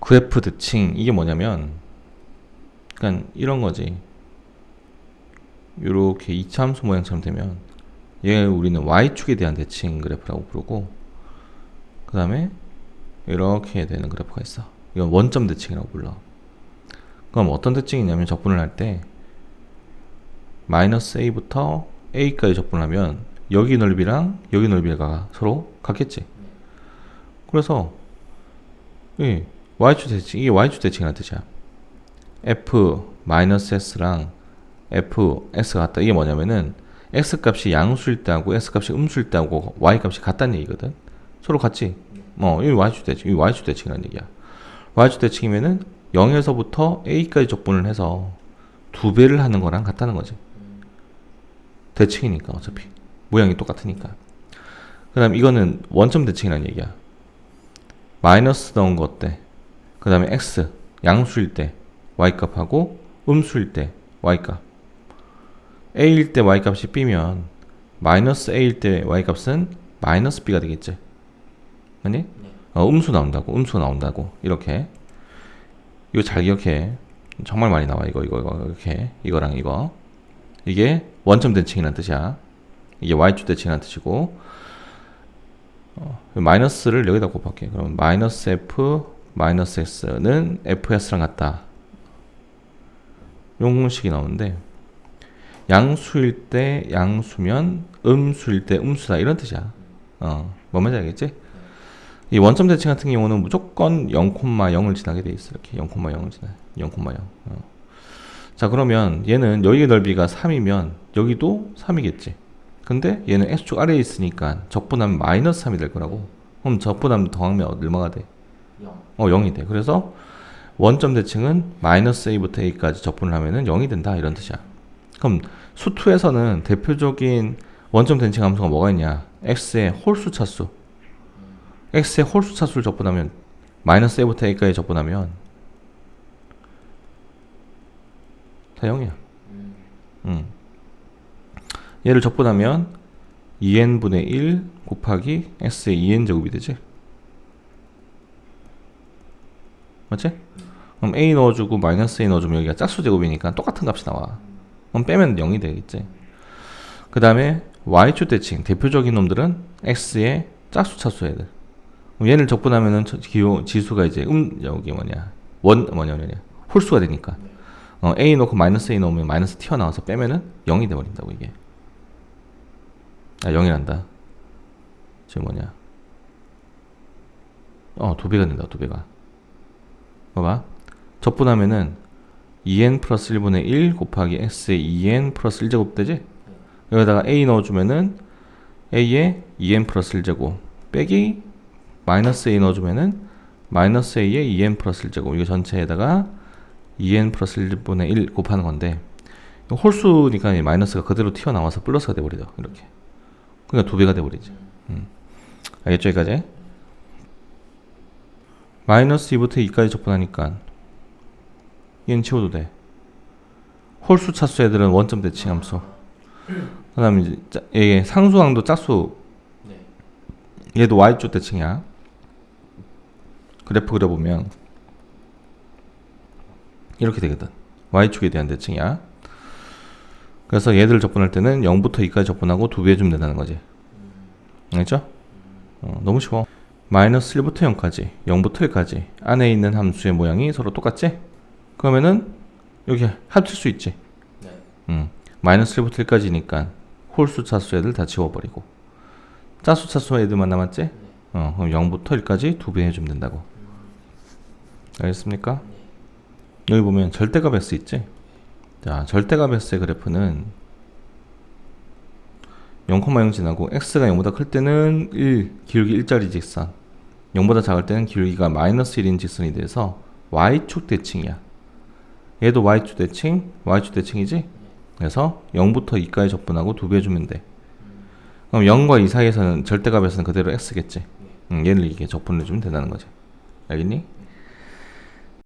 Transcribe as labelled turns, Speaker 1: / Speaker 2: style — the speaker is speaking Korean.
Speaker 1: 그래프 대칭 이게 뭐냐면 그러니까 이런 거지. 요렇게 이차함수 모양처럼 되면 얘 우리는 y축에 대한 대칭 그래프라고 부르고 그 다음에 이렇게 되는 그래프가 있어. 이건 원점 대칭이라고 불러. 그럼 어떤 대칭이냐면 적분을 할 때 마이너스 a부터 a까지 적분을 하면 여기 넓이랑 여기 넓이가 서로 같겠지. 그래서 이 y축 대칭 이게 y축 대칭이라는 뜻이야. f 마이너스 s랑 fs가 같다. 이게 뭐냐면은 x 값이 양수일 때하고 s 값이 음수일 때하고 y 값이 같다는 얘기거든. 서로 같지. 뭐이 y축 대칭, 이 y축 대칭이라는 얘기야. y축 대칭이면은 0에서부터 a까지 적분을 해서 두 배를 하는 거랑 같다는 거지. 대칭이니까 어차피 모양이 똑같으니까. 그다음 이거는 원점 대칭이라는 얘기야. 마이너스 넣은 거 어때? 그 다음에 x 양수일 때 y값하고 음수일 때 y값. A일 때 y값이 b면 마이너스 a일 때 y값은 마이너스 b가 되겠지? 아니? 어, 음수 나온다고 음수 나온다고. 이렇게. 이거 잘 기억해. 정말 많이 나와. 이거 이거 이거. 이렇게. 이거랑 이거. 이게 원점 대칭이라는 뜻이야. 이게 y축 대칭이라는 뜻이고. 어, 마이너스를 여기다 곱할게. 그럼 마이너스 f 마이너스 x는 fs랑 같다. 용 공식이 나오는데 양수일 때 양수면 음수일 때 음수다 이런 뜻이야. 어, 뭔 말인지 알겠지? 이 원점 대칭 같은 경우는 무조건 0,0을 지나게 돼 있어. 이렇게 0,0을 지나. 0,0. 어. 자, 그러면 얘는 여기의 넓이가 3이면 여기도 3이겠지. 근데 얘는 x축 아래에 있으니까 적분하면 마이너스 3이 될 거라고. 그럼 적분하면 더하면 얼마가 돼?
Speaker 2: 0.
Speaker 1: 어, 0이 돼. 그래서 원점 대칭은 마이너스 a부터 a까지 적분을 하면은 0이 된다 이런 뜻이야. 그럼 수투에서는 대표적인 원점 대칭 함수가 뭐가 있냐? x의 홀수 차수. x의 홀수 차수를 적분하면 마이너스 a부터 a까지 적분하면 다 0이야.
Speaker 2: 음.
Speaker 1: 음. 얘를 적분하면 2n분의 1 곱하기 x의 2n 제곱이 되지? 맞지? 그럼 a 넣어주고 마이너스 a 넣어주면 여기가 짝수 제곱이니까 똑같은 값이 나와. 그럼 빼면 0이 되겠지. 그 다음에 y축 대칭 대표적인 놈들은 x의 짝수 차수 애들. 그럼 얘를 적분하면은 저- 기호 지수가 이제 음 여기 뭐냐 원 뭐냐 뭐냐 홀수가 되니까 어, a 넣고 마이너스 a 넣으면 마이너스 튀어나와서 빼면은 0이 돼버린다고 이게. 아 0이란다. 지금 뭐냐? 어 두 배가 된다 두 배가. 봐봐. 적분하면은 2n 플러스 1분의 1 곱하기 x의 2n 플러스 1제곱 되지? 여기다가 a 넣어주면은 a에 2n 플러스 1제곱 빼기 마이너스 a 넣어주면은 마이너스 a에 2n 플러스 1제곱 이거 전체에다가 2n 플러스 1분의 1 곱하는 건데 홀수니까 이 마이너스가 그대로 튀어나와서 플러스가 돼버리죠 이렇게 그러니까 두 배가 돼버리지 음. 알겠죠 여기까지? 마이너스 2부터 2까지 적분하니까 얘는 치워도 돼. 홀수 차수 애들은 원점 대칭 함수. 그 다음에 이제 짜- 얘 상수항도 짝수
Speaker 2: 네.
Speaker 1: 얘도 y축 대칭이야. 그래프 그려보면 이렇게 되거든. y축에 대한 대칭이야. 그래서 얘들 적분할 때는 0부터 2까지 적분하고 두 배 해주면 된다는 거지. 알겠죠? 어, 너무 쉬워. 마이너스 1부터 0까지, 0부터 1까지 안에 있는 함수의 모양이 서로 똑같지? 그러면은 여기 합칠 수 있지.
Speaker 2: 네.
Speaker 1: 음, 마이너스 1부터 1까지니까 홀수 차수 애들 다 지워버리고 짜수 차수 애들만 남았지? 어, 그럼 0부터 1까지 두 배 해주면 된다고. 알겠습니까? 여기 보면 절대값 S 있지? 자, 절대값 S의 그래프는 0,0 지나고 x가 0보다 클 때는 1, 기울기 1짜리 직선. 0보다 작을 때는 기울기가 마이너스 1인 직선이 돼서 y축 대칭이야. 얘도 y축 대칭, y축 대칭이지? 그래서 0부터 2까지 적분하고 두 배 주면 돼. 그럼 0과 2 사이에서는 절대값에서는 그대로 x겠지? 응, 얘를 이렇게 적분해 주면 된다는 거지. 알겠니?